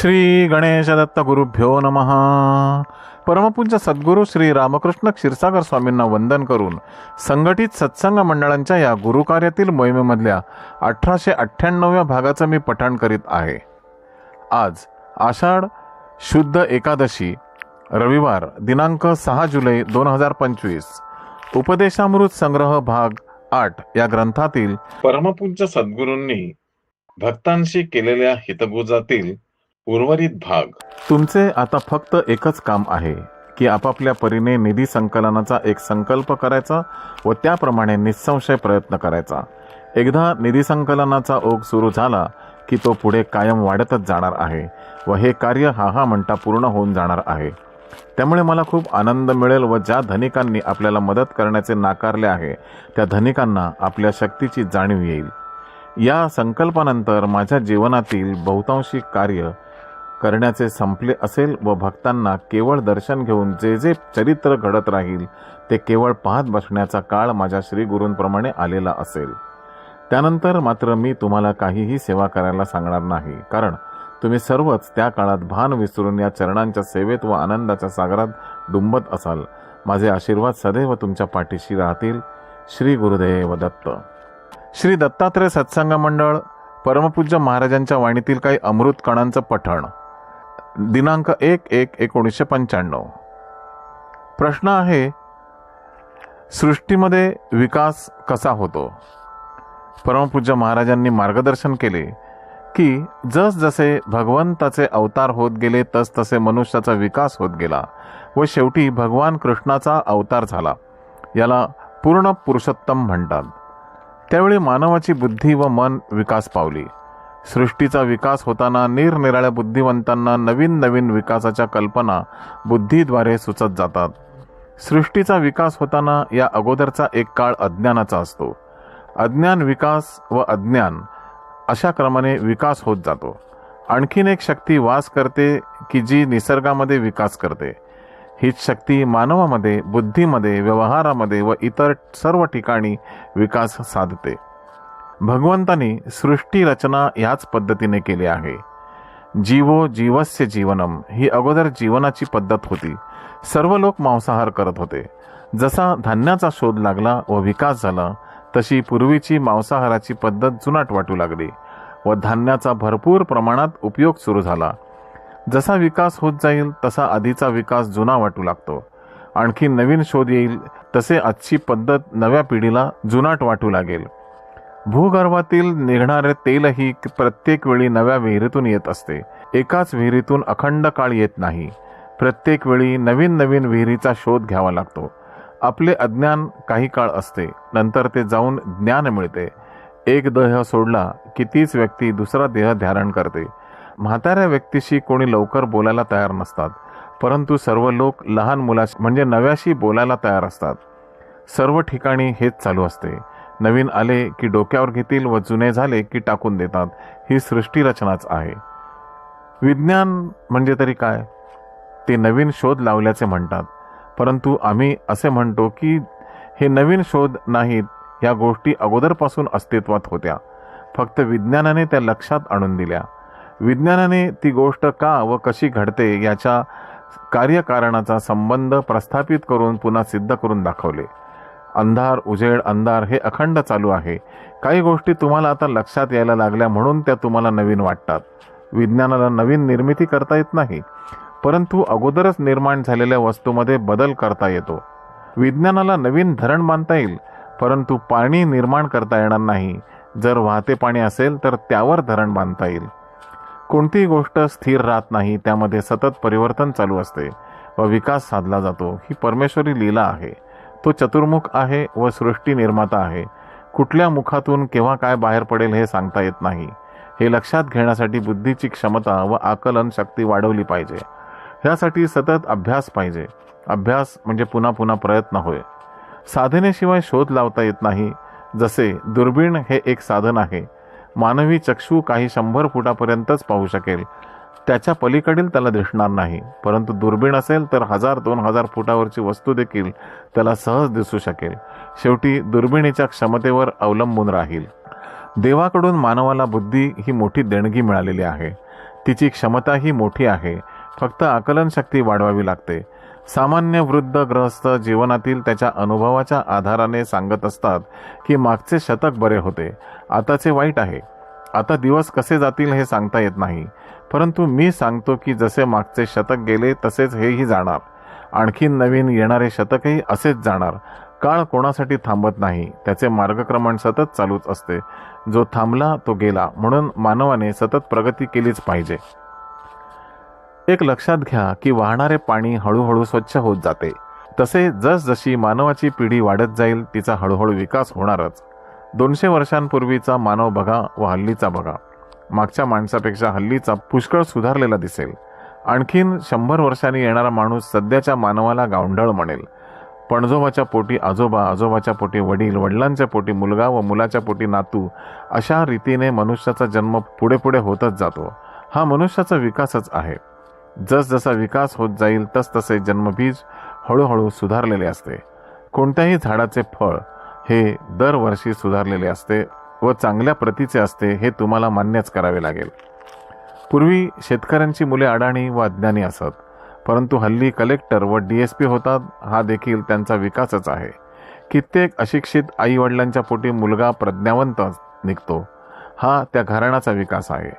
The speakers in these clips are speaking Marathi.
श्री गणेशदत्त गुरुभ्यो नमः. परमपूज्य सद्गुरू श्री रामकृष्ण क्षीरसागर स्वामींना वंदन करून संघटित सत्संग मंडळांच्या या गुरुकार्यातील मोहिमेमधल्या अठराशे अठ्ठ्याण्णव्या भागाचं मी पठण करीत आहे. आज आषाढ शुद्ध एकादशी रविवार दिनांक सहा जुलै दोन हजार पंचवीस. उपदेशामृत संग्रह भाग आठ या ग्रंथातील परमपूज्य सद्गुरूंनी भक्तांशी केलेल्या हितगुजातील उर्वरित भाग. तुमचे आता फक्त एकच काम आहे की आपापल्या परीने निधी संकलनाचा एक संकल्प करायचा व त्याप्रमाणे निसंशय प्रयत्न करायचा. एकदा निधी संकलनाचा ओघ सुरू झाला की तो पुढे कायम वाढतच जाणार आहे व हे कार्य हा हा म्हणता पूर्ण होऊन जाणार आहे. त्यामुळे मला खूप आनंद मिळेल व ज्या धनिकांनी आपल्याला मदत करण्याचे नाकारले आहे त्या धनिकांना आपल्या शक्तीची जाणीव येईल. या संकल्पानंतर माझ्या जीवनातील बहुतांशी कार्य करण्याचे संपले असेल व भक्तांना केवळ दर्शन घेऊन जे जे चरित्र घडत राहील ते केवळ पाहत बसण्याचा काळ माझ्या श्रीगुरूंप्रमाणे आलेला असेल. त्यानंतर मात्र मी तुम्हाला काहीही सेवा करायला सांगणार नाही कारण तुम्ही सर्वच त्या काळात भान विसरून या चरणांच्या सेवेत व आनंदाच्या सागरात डुंबत असाल. माझे आशीर्वाद सदैव तुमच्या पाठीशी राहतील. श्री गुरुदेव दत्त. श्री दत्तात्रय सत्संग मंडळ परमपूज्य महाराजांच्या वाणीतील काही अमृत कणांचं पठण. दिनांक एक एक एकोणीसशे पंच्याण्णव. प्रश्न आहे सृष्टीमध्ये विकास कसा होतो? परमपूज्य महाराजांनी मार्गदर्शन केले की जसजसे भगवंताचे अवतार होत गेले तसतसे मनुष्याचा विकास होत गेला व शेवटी भगवान कृष्णाचा अवतार झाला. याला पूर्ण पुरुषोत्तम म्हणतात. त्यावेळी मानवाची बुद्धी व मन विकास पावली. सृष्टीचा विकास होताना निरनिराळ्या बुद्धिवंतांना नवीन नवीन विकासाच्या कल्पना बुद्धीद्वारे सुचत जातात. सृष्टीचा विकास होताना या अगोदरचा एक काळ अज्ञानाचा असतो. अज्ञान विकास व अज्ञान अशा क्रमाने विकास होत जातो. आणखीन एक शक्ती वास करते की जी निसर्गामध्ये विकास करते. हीच शक्ती मानवामध्ये बुद्धीमध्ये व्यवहारामध्ये व इतर सर्व ठिकाणी विकास साधते. भगवंतानी सृष्टी रचना याच पद्धतीने केली आहे. जीवो जीवस्य जीवनम ही अगोदर जीवनाची पद्धत होती. सर्व लोक मांसाहार करत होते. जसा धान्याचा शोध लागला व विकास झाला तशी पूर्वीची मांसाहाराची पद्धत जुनाट वाटू लागली व धान्याचा भरपूर प्रमाणात उपयोग सुरू झाला. जसा विकास होत जाईल तसा आधीचा विकास जुना वाटू लागतो. आणखी नवीन शोध येईल तसे आजची पद्धत नव्या पिढीला जुनाट वाटू लागेल. भूगर्भातील निघणारे तेलही प्रत्येक वेळी नव्या विहिरीतून येत असते. एकाच विहिरीतून अखंड काळ येत नाही. प्रत्येक वेळी नवीन नवीन विहिरीचा शोध घ्यावा लागतो. आपले अज्ञान काही काळ असते नंतर ते जाऊन ज्ञान मिळते. एक देह सोडला की तीच व्यक्ती दुसरा देह धारण करते. म्हाताऱ्या व्यक्तीशी कोणी लवकर बोलायला तयार नसतात. परंतु सर्व लोक लहान मुलाशी म्हणजे नव्याशी बोलायला तयार असतात. सर्व ठिकाणी हेच चालू असते. नवीन आले की डोक्यावर घेतील व जुने झाले की टाकून देतात. ही सृष्टी रचनाच आहे. विज्ञान म्हणजे तरी काय? ते नवीन शोध लावल्याचे म्हणतात. परंतु आम्ही असे म्हणतो की हे नवीन शोध नाहीत या गोष्टी अगोदरपासून अस्तित्वात होत्या. फक्त विज्ञानाने त्या लक्षात आणून दिल्या. विज्ञानाने ती गोष्ट का व कशी घडते याच्या कार्यकारणाचा संबंध प्रस्थापित करून पुन्हा सिद्ध करून दाखवले. अंधार उजेड अंधार हे अखंड चालू आहे. काही गोष्टी तुम्हाला आता लक्षात यायला लागल्या म्हणून त्या तुम्हाला नवीन वाटतात. विज्ञानाला नवीन निर्मिती करता येत नाही परंतु अगोदरच निर्माण झालेल्या वस्तूमध्ये बदल करता येतो. विज्ञानाला नवीन धरण बांधता येईल परंतु पाणी निर्माण करता येणार नाही. जर वाहते पाणी असेल तर त्यावर धरण बांधता येईल. कोणतीही गोष्ट स्थिर राहत नाही त्यामध्ये सतत परिवर्तन चालू असते व विकास साधला जातो. ही परमेश्वरी लीला आहे. तो चतुर्मुख आहे व सृष्टी निर्माता आहे. कुठल्या मुखातून केव्हा काय बाहेर पडेल हे सांगता येत नाही. हे लक्षात घेण्यासाठी बुद्धीची क्षमता व आकलन शक्ती वाढवली पाहिजे. ह्यासाठी सतत अभ्यास पाहिजे. अभ्यास म्हणजे पुन्हा पुन्हा प्रयत्न होय. साधनेशिवाय शोध लावता येत नाही. जसे दुर्बीण हे एक साधन आहे. मानवी चक्षू काही शंभर फुटापर्यंतच पाहू शकेल. त्याच्या पलीकडील त्याला दिसणार नाही. परंतु दुर्बीण असेल तर हजार दोन हजार फुटावरची वस्तू देखील त्याला सहज दिसू शकेल. शेवटी दुर्बिणीच्या क्षमतेवर अवलंबून राहील. देवाकडून मानवाला बुद्धी ही मोठी देणगी मिळालेली आहे. तिची क्षमता ही मोठी आहे. फक्त आकलनशक्ती वाढवावी लागते. सामान्य वृद्ध ग्रहस्थ जीवनातील त्याच्या अनुभवाच्या आधाराने सांगत असतात की मागचे शतक बरे होते. आताचे वाईट आहे. आता दिवस कसे जातील हे सांगता येत नाही. परंतु मी सांगतो की जसे मागचे शतक गेले तसेच हेही जाणार. आणखीन नवीन येणारे शतकही असेच जाणार. काळ कोणासाठी थांबत नाही त्याचे मार्गक्रमण सतत चालूच असते. जो थांबला तो गेला म्हणून मानवाने सतत प्रगती केलीच पाहिजे. एक लक्षात घ्या की वाहणारे पाणी हळूहळू स्वच्छ होत जाते. तसे जसजशी मानवाची पिढी वाढत जाईल तिचा हळूहळू विकास होणारच. दोनशे वर्षांपूर्वीचा मानव बघा व हल्लीचा बघा. मागच्या माणसापेक्षा हल्लीचा पुष्कळ सुधारलेला दिसेल. आणखीन शंभर वर्षांनी येणारा माणूस सध्याच्या मानवाला गावंढळ म्हणेल. पणजोबाच्या पोटी आजोबा आजोबाच्या पोटी वडील वडिलांच्या पोटी मुलगा व मुलाच्या पोटी नातू अशा रीतीने मनुष्याचा जन्म पुढे पुढे होतच जातो. हा मनुष्याचा विकासच आहे. जसजसा विकास होत जाईल तसतसे जन्मबीज हळूहळू सुधारलेले असते. कोणत्याही झाडाचे फळ हे दरवर्षी सुधारलेले असते व चांगल्या प्रतीचे असते हे तुम्हाला मान्यच करावे लागेल. पूर्वी शेतकऱ्यांची मुले अडाणी व अज्ञानी असत परंतु हल्ली कलेक्टर व डी एस पी होतात हा देखील त्यांचा विकासच आहे. कित्येक अशिक्षित आईवडिलांच्या पोटी मुलगा प्रज्ञावंत निघतो हा त्या घराण्याचा विकास आहे.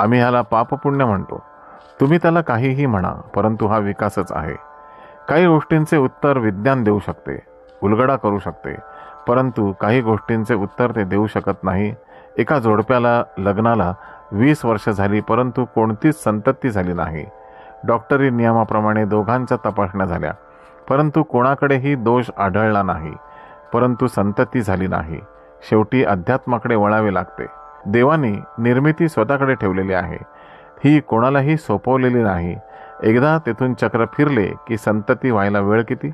आम्ही ह्याला पापपुण्य म्हणतो. तुम्ही त्याला काहीही म्हणा परंतु हा विकासच आहे. काही गोष्टींचे उत्तर विज्ञान देऊ शकते. उलगडा करू शकते. परंतु काही गोष्टींचे उत्तर ते देऊ शकत नाही. एका जोडप्याला लग्नाला वीस वर्ष झाली परंतु कोणतीच संतती झाली नाही. डॉक्टरी नियमाप्रमाणे दोघांच्या तपासण्या झाल्या. परंतु कोणाकडेही दोष आढळला नाही. परंतु संतती झाली नाही. शेवटी अध्यात्माकडे वळावे लागते. देवानी निर्मिती स्वतःकडे ठेवलेली आहे. ही कोणालाही सोपवलेली नाही. एकदा तेथून चक्र फिरले की संतती व्हायला वेळ किती?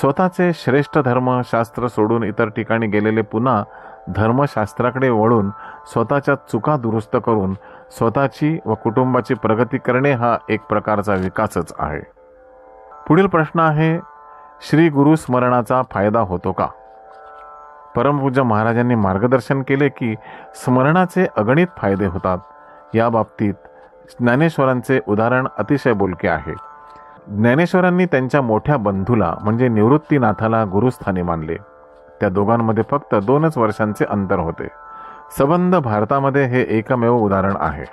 स्वतःचे श्रेष्ठ धर्मशास्त्र सोडून इतर ठिकाणी गेलेले पुन्हा धर्मशास्त्राकडे वळून स्वतःच्या चुका दुरुस्त करून स्वतःची व कुटुंबाची प्रगती करणे हा एक प्रकारचा विकासच आहे. पुढील प्रश्न आहे श्री गुरु स्मरणाचा फायदा होतो का? परमपूज्य महाराजांनी मार्गदर्शन केले की स्मरणाचे अगणित फायदे होतात. या बाबतीत ज्ञानेश्वरांचे उदाहरण अतिशय बोलके आहे. ज्ञानेश्वरांनी त्यांच्या मोठ्या बंधूला म्हणजे निवृत्तीनाथाला गुरुस्थानी मानले. त्या दोघांमध्ये फक्त दोनच वर्षांचे अंतर होते. सबंध भारतामध्ये हे एकमेव उदाहरण आहे.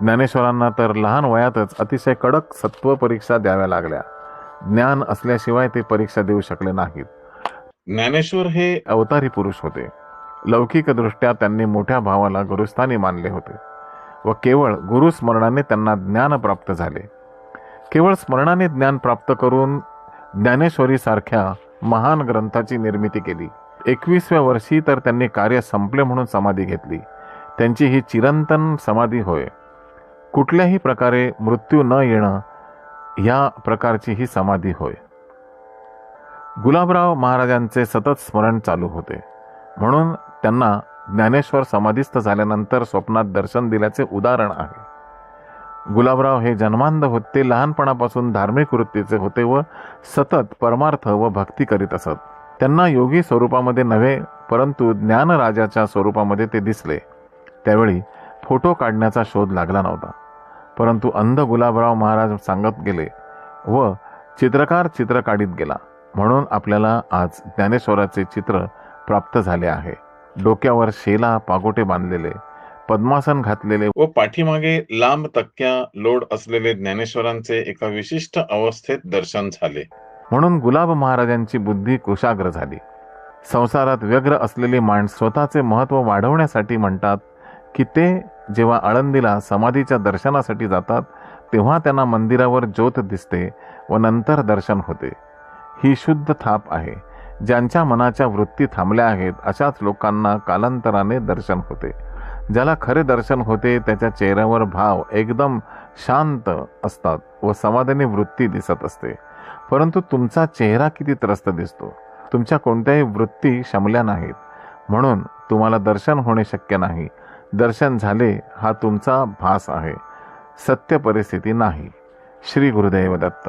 ज्ञानेश्वरांना तर लहान वयातच अतिशय कडक सत्व परीक्षा द्याव्या लागल्या. ज्ञान असल्याशिवाय ते परीक्षा देऊ शकले नाहीत. ज्ञानेश्वर हे अवतारी पुरुष होते. लौकिकदृष्ट्या त्यांनी मोठ्या भावाला गुरुस्थानी मानले होते. व केवळ गुरुस्मरणाने त्यांना ज्ञान प्राप्त झाले. केवळ स्मरणाने ज्ञान प्राप्त करून ज्ञानेश्वरी सारख्या महान ग्रंथाची निर्मिती केली. एकवीसव्या वर्षी तर त्यांनी कार्य संपले म्हणून समाधी घेतली. त्यांची ही चिरंतन समाधी होय. कुठल्याही प्रकारे मृत्यू न येणं या प्रकारची ही समाधी होय. गुलाबराव महाराजांचे सतत स्मरण चालू होते. म्हणून त्यांना ज्ञानेश्वर समाधीस्थ झाल्यानंतर स्वप्नात दर्शन दिल्याचे उदाहरण आहे. गुलाबराव हे जन्मांध होते लहानपणापासून धार्मिक वृत्तीचे होते व सतत परमार्थ व भक्ती करीत असत. त्यांना योगी स्वरूपामध्ये नव्हे परंतु ज्ञानराजाच्या स्वरूपामध्ये ते दिसले. त्यावेळी फोटो काढण्याचा शोध लागला नव्हता. परंतु अंध गुलाबराव महाराज सांगत गेले व चित्रकार चित्र काढीत गेला. म्हणून आपल्याला आज ज्ञानेश्वराचे चित्र प्राप्त झाले आहे. डोक्यावर शेला पागोटे बांधलेले पद्मासन घातलेले व पाठीमागे लांब तक्क्या लोड असलेले ज्ञानेश्वरांचे एका विशिष्ट अवस्थेत दर्शन झाले. म्हणून गुलाब महाराजांची बुद्धी कुशाग्र झाली. संसारात व्यग्र असलेली माणस स्वतःचे महत्त्व वाढवण्यासाठी म्हणतात की ते जेव्हा आळंदीला समाधीच्या दर्शनासाठी जातात तेव्हा त्यांना मंदिरावर ज्योत दिसते व नंतर दर्शन होते. ही शुद्ध थाप आहे. ज्यांच्या मनाच्या वृत्ती थांबल्या आहेत अशाच लोकांना कालांतराने दर्शन होते. ज्याला खरे दर्शन होते त्याच्या चेहऱ्यावर भाव एकदम शांत असतात व समाधानी वृत्ती दिसत असते. परंतु तुमचा चेहरा किती त्रस्त दिसतो. तुमच्या कोणत्याही वृत्ती शमल्या नाहीत. म्हणून तुम्हाला दर्शन होणे शक्य नाही. दर्शन झाले हा तुमचा भास आहे. सत्य परिस्थिती नाही. श्री गुरुदेव दत्त.